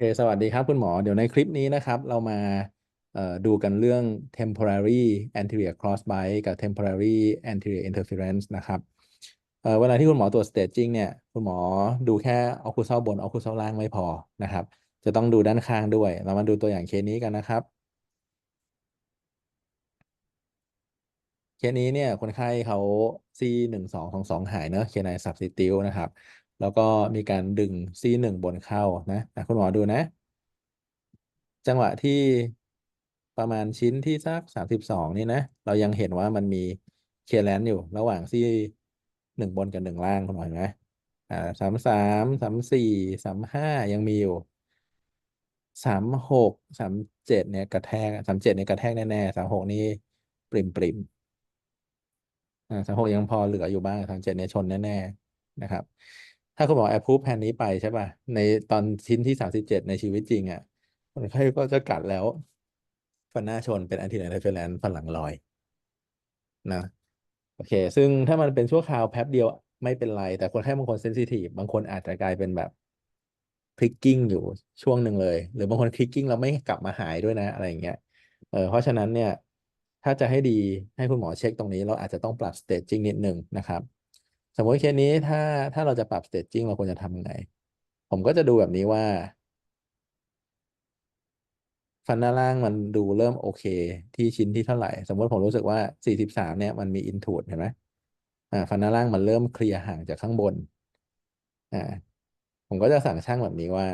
เคสวัสดีครับคุณหมอ เดี๋ยวในคลิปนี้นะครับ เรามาดูกันเรื่อง temporary anterior cross bias กับ temporary anterior interference นะครับเวลาที่คุณหมอตรวจ staging เนี่ย คุณหมอดูแค่ occlusal บน occlusal ล่างไม่พอนะครับ จะต้องดูด้านข้างด้วย เรามาดูตัวอย่างเคสนี้กันนะครับ เคสนี้เนี่ย คนไข้เขา C หนึ่งสองของสองหายเนอะเคนายสับซิติวนะครับ แล้วก็มีการดึง C หนึ่งบนเข้านะะคุณหมอดูนะ จังหวะที่ประมาณชิ้นที่สักสามสิบสองนี่นะ เรายังเห็นว่ามันมีเคแลนอยู่ระหว่างซี่หนึ่งบนกับหนึ่งล่างคุณหมอเห็นไหมอ่าสามสามสามสี่สามห้ายังมีอยู่สามหกสามเจ็ดเนี่ยกระแทกสามเจ็ดเนี่ยกระแทกแน่ๆสามหกนี่ปริมปริมอ่าสามหกยังพอเหลืออยู่บ้างสามเจ็ดเนี่ยชนแน่ๆนะครับ ถ้าคุณหมอแอปพูแผนนี้ไปใช่ป่ะในตอนชิ้นที่สามสิบเจ็ดในชีวิตจริงอะคนไข้ก็จะกัดแล้ว ฟันหน้าชนเป็น anti interference ฟันหลังลอยนะโอเค ซึ่งถ้ามันเป็นชั่วคราวแป๊บเดียวไม่เป็นไร แต่คนไข้บางคนเซนซิทีฟบางคนอาจจะกลายเป็นแบบคลิกกิ้งอยู่ช่วงหนึ่งเลย หรือบางคนคลิกกิ้งแล้วไม่กลับมาหายด้วยนะอะไรอย่างเงี้ยเออเพราะฉะนั้นเนี่ย ถ้าจะให้ดีให้คุณหมอเช็คตรงนี้ เราอาจจะต้องปรับ staging นิดนึงนะครับ สมมติเคสนี้ถ้าถ้าเราจะปรับ staging เราควรจะทำยังไง ผมก็จะดูแบบนี้ว่า ฟันหน้าล่างมันดูเริ่มโอเค ที่ชิ้นที่เท่าไหร่ สมมติผมรู้สึกว่า 43 เนี่ยมันมีอินทูดเห็นไหมอ่าฟันหน้าล่างมันเริ่มเคลียร์ห่างจากข้างบนอ่าผมก็จะสั่งช่างแบบนี้ว่า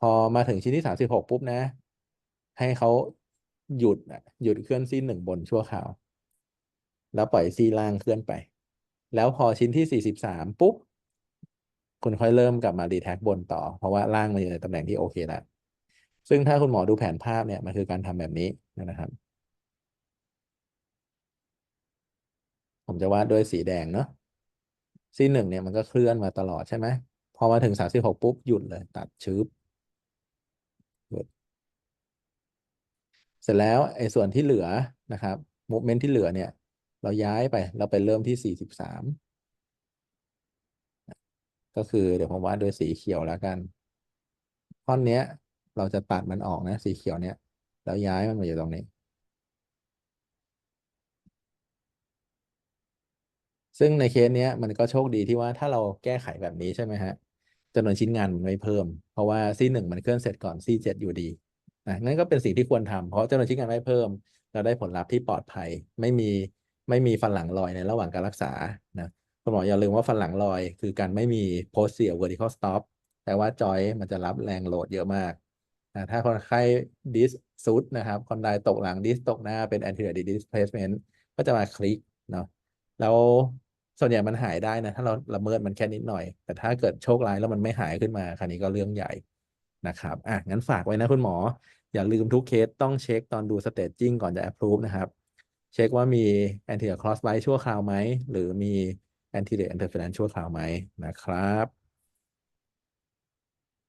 พอมาถึงชิ้นที่ 36 ปุ๊บนะ ให้เขาหยุดหยุดเคลื่อนซี่หนึ่งบนชั่วคราว แล้วปล่อยซี่ล่างเคลื่อนไป แล้วพอชิ้นที่ 43 ปุ๊บ คุณค่อยเริ่มกลับมาดีแท็กบนต่อ เพราะว่าล่างมันอยู่ในตำแหน่งที่โอเคแล้ว ซึ่งถ้าคุณหมอดูแผนภาพเนี่ย มันคือการทำแบบนี้นะครับ ผมจะวาดด้วยสีแดงเนาะซีหนึ่งเนี่ยมันก็เคลื่อนมาตลอดใช่ไหม พอมาถึงสามสิบหกปุ๊บ หยุดเลย ตัดชืบหยุดเสร็จแล้วไอ้ส่วนที่เหลือนะครับโมเมนต์ที่เหลือเนี่ย เราย้ายไป เราไปเริ่มที่สี่สิบสามก็คือเดี๋ยวผมวาดด้วยสีเขียวแล้วกันท่อนเนี้ย เราจะตัดมันออกนะ สีเขียวเนี่ยแล้วย้ายมันมาอยู่ตรงนี้ ซึ่งในเคสเนี้ยมันก็โชคดีที่ว่าถ้าเราแก้ไขแบบนี้ใช่ไหมฮะจำนวนชิ้นงานมันไม่เพิ่ม เพราะว่าซีหนึ่งมันเคลื่อนเสร็จก่อนซีเจ็ดอยู่ดีนะนั่นก็เป็นสิ่งที่ควรทำเพราะจำนวนชิ้นงานไม่เพิ่ม เราได้ผลลัพธ์ที่ปลอดภัย ไม่มี ไม่มีฟันหลังลอยในระหว่างการรักษานะคุณหมออย่าลืมว่าฟันหลังลอย คือการไม่มี posterior vertical stop แต่ว่าจอยมันจะรับแรงโหลดเยอะมากนะถ้าคนไข้ดิสซุดนะครับคนใดตกหลังดิสตกหน้าเป็น anterior displacement ก็จะมาคลิกเนาะแล้วส่วนใหญ่มันหายได้นะ ถ้าเราละเมิดมันแค่นิดหน่อย แต่ถ้าเกิดโชคร้ายแล้วมันไม่หายขึ้นมาคราวนี้ก็เรื่องใหญ่นะครับอะงั้นฝากไว้นะคุณหมอ อย่าลืมทุกเคสต้องเช็คตอนดูสเตจจิ้งก่อนจะ approve นะครับ เช็คว่ามี anterior crossbite ชั่วคราวไหม หรือมี anterior interference ชั่วคราวไหมนะครับ